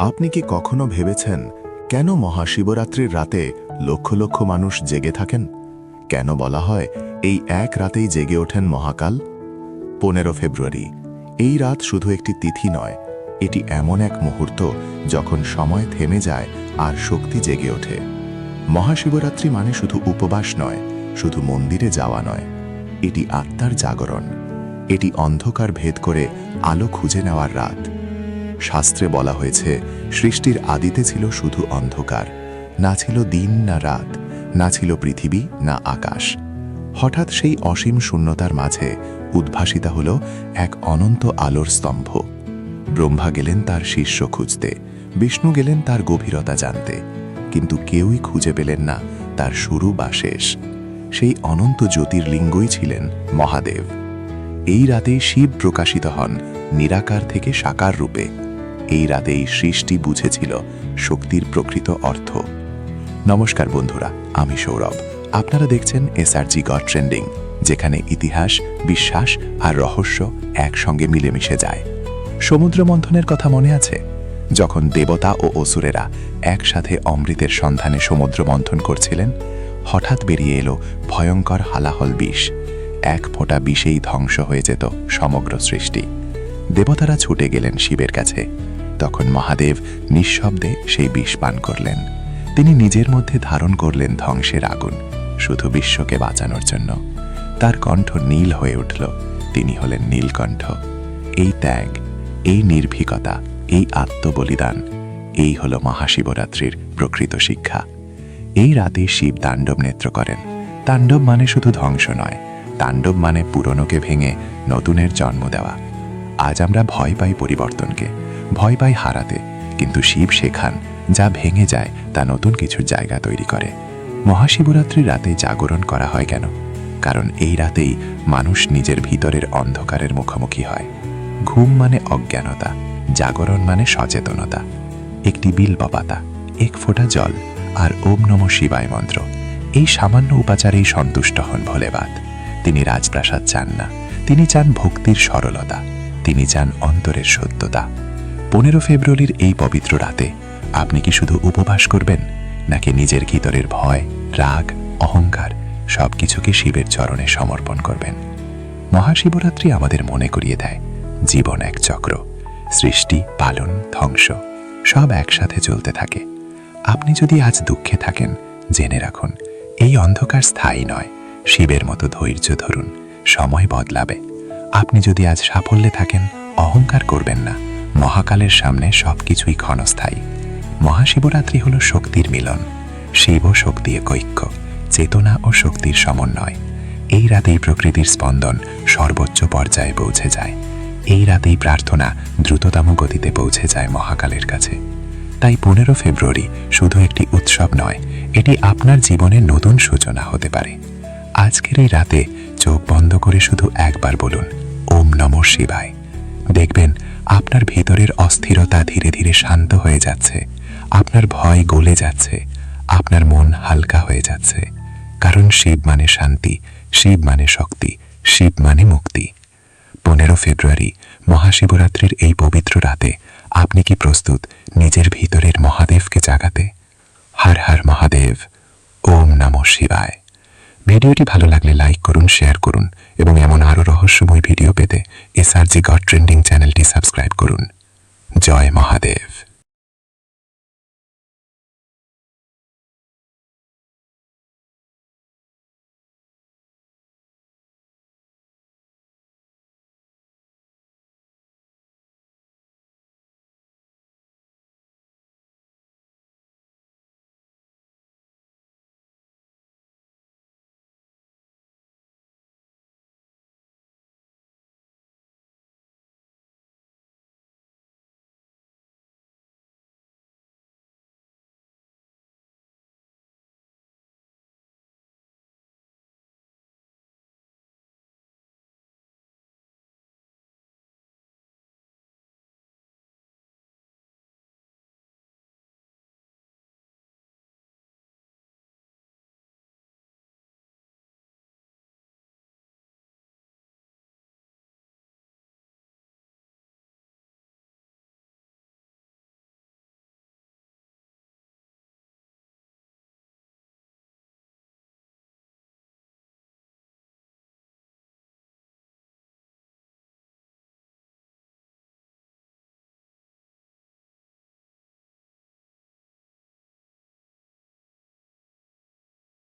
আপনি কি কখনো ভেবেছেন কেন মহাশিবরাত্রির রাতে লক্ষ লক্ষ মানুষ জেগে থাকেন? কেন বলা হয় এই এক রাতেই জেগে ওঠেন মহাকাল? পনেরো ফেব্রুয়ারি। এই রাত শুধু একটি তিথি নয়, এটি এমন এক মুহূর্ত যখন সময় থেমে যায় আর শক্তি জেগে ওঠে। মহাশিবরাত্রি মানে শুধু উপবাস নয়, শুধু মন্দিরে যাওয়া নয়। এটি আত্মার জাগরণ। এটি অন্ধকার ভেদ করে আলো খুঁজে নেওয়ার রাত। শাস্ত্রে বলা হয়েছে, সৃষ্টির আদিতে ছিল শুধু অন্ধকার। না ছিল দিন, না রাত, না ছিল পৃথিবী, না আকাশ। হঠাৎ সেই অসীম শূন্যতার মাঝে উদ্ভাসিতা হল এক অনন্ত আলোর স্তম্ভ। ব্রহ্মা গেলেন তার শিষ্য খুঁজতে, বিষ্ণু গেলেন তার গভীরতা জানতে। কিন্তু কেউই খুঁজে পেলেন না তার শুরু বা শেষ। সেই অনন্ত জ্যোতির্লিঙ্গই ছিলেন মহাদেব। এই রাতেই শিব প্রকাশিত হন নিরাকার থেকে সাকার রূপে। এই রাতেই সৃষ্টি বুঝেছিল শক্তির প্রকৃত অর্থ। নমস্কার বন্ধুরা, আমি সৌরভ। আপনারা দেখছেন এসআরজি গড ট্রেন্ডিং যেখানে ইতিহাস, বিশ্বাস আর রহস্য একসঙ্গে মিলেমিশে যায়। সমুদ্র মন্থনের কথা মনে আছে? যখন দেবতা ও অসুরেরা একসাথে অমৃতের সন্ধানে সমুদ্র মন্থন করছিলেন, হঠাৎ বেরিয়ে এলো ভয়ঙ্কর হালাহল বিষ। এক ফোঁটা বিষেই ধ্বংস হয়ে যেত সমগ্র সৃষ্টি। দেবতারা ছুটে গেলেন শিবের কাছে। তখন মহাদেব নিঃশব্দে সেই বিষ পান করলেন। তিনি নিজের মধ্যে ধারণ করলেন ধ্বংসের আগুন, শুধু বিশ্বকে বাঁচানোর জন্য। তার কণ্ঠ নীল হয়ে উঠল, তিনি হলেন নীলকণ্ঠ। এই ত্যাগ, এই নির্ভীকতা, এই আত্মবলিদান, এই হল মহাশিবরাত্রির প্রকৃত শিক্ষা। এই রাতে শিব তাণ্ডব নেত্র করেন। তাণ্ডব মানে শুধু ধ্বংস নয়, তাণ্ডব মানে পুরনোকে ভেঙে নতুনের জন্ম দেওয়া। আজ আমরা ভয় পাই পরিবর্তনকে। ভয় পাই হারাতে, কিন্তু শিব শেখান যা ভেঙে যায়, তা নতুন কিছুর জায়গা তৈরি করে। মহাশিবরাত্রির রাতে জাগরণ করা হয় কেন? কারণ এই রাতেই মানুষ নিজের ভিতরের অন্ধকারের মুখোমুখি হয়। ঘুম মানে অজ্ঞানতা, জাগরণ মানে সচেতনতা। একটি বিল পাতা এক ফোঁটা জল, আর ওম নম শিবায় মন্ত্র। এই সামান্য উপাচারেই সন্তুষ্ট হন ভোলেবাদ। তিনি রাজপ্রাসাদ চান না, তিনি চান ভক্তির সরলতা, তিনি চান অন্তরের সত্যতা। পনেরো ফেব্রুয়ারির এই পবিত্র রাতে আপনি কি শুধু উপবাস করবেন, নাকি নিজের ভিতরের ভয়, রাগ, অহংকার সব কিছুকে শিবের চরণে সমর্পণ করবেন? মহাশিবরাত্রি আমাদের মনে করিয়ে দেয়, জীবন এক চক্র, সৃষ্টি, পালন, ধ্বংস, সব একসাথে চলতে থাকে। আপনি যদি আজ দুঃখে থাকেন, জেনে রাখুন, এই অন্ধকার স্থায়ী নয়, শিবের মতো ধৈর্য ধরুন, সময় বদলাবে। আপনি যদি আজ সাফল্যে থাকেন, অহংকার করবেন না। মহাকালের সামনে সবকিছুই ক্ষণস্থায়ী। মহাশিবরাত্রি হল শক্তির মিলন। শিব শক্তি ঐক্য, চেতনা ও শক্তির সমন্বয়। এই রাতেই প্রকৃতির স্পন্দন সর্বোচ্চ পর্যায়ে পৌঁছে যায়। এই রাতেই প্রার্থনা দ্রুততম গতিতে পৌঁছে যায় মহাকালের কাছে। তাই পনেরো ফেব্রুয়ারি শুধু একটি উৎসব নয়, এটি আপনার জীবনের নতুন সূচনা হতে পারে। আজকের এই রাতে চোখ বন্ধ করে শুধু একবার বলুন, ওম নম শিবায়। দেখবেন আপনার ভিতরের অস্থিরতা ধীরে ধীরে শান্ত হয়ে যাচ্ছে। আপনার ভয় গলে যাচ্ছে। আপনার মন হালকা হয়ে যাচ্ছে। কারণ শিব মানে শান্তি, শিব মানে শক্তি, শিব মানে মুক্তি। পনেরো ফেব্রুয়ারি, মহাশিবরাত্রির এই পবিত্র রাতে আপনি কি প্রস্তুত নিজের ভিতরের মহাদেবকে জাগাতে? হার হার মহাদেব, ওম নম শিবায়। ভিডিওটি ভালো লাগলে লাইক করুন, শেয়ার করুন এবং এমন আরও রহস্যময় ভিডিও পেতে এসআরজি গড ট্রেন্ডিং চ্যানেলটি সাবস্ক্রাইব করুন। জয় মহাদেব।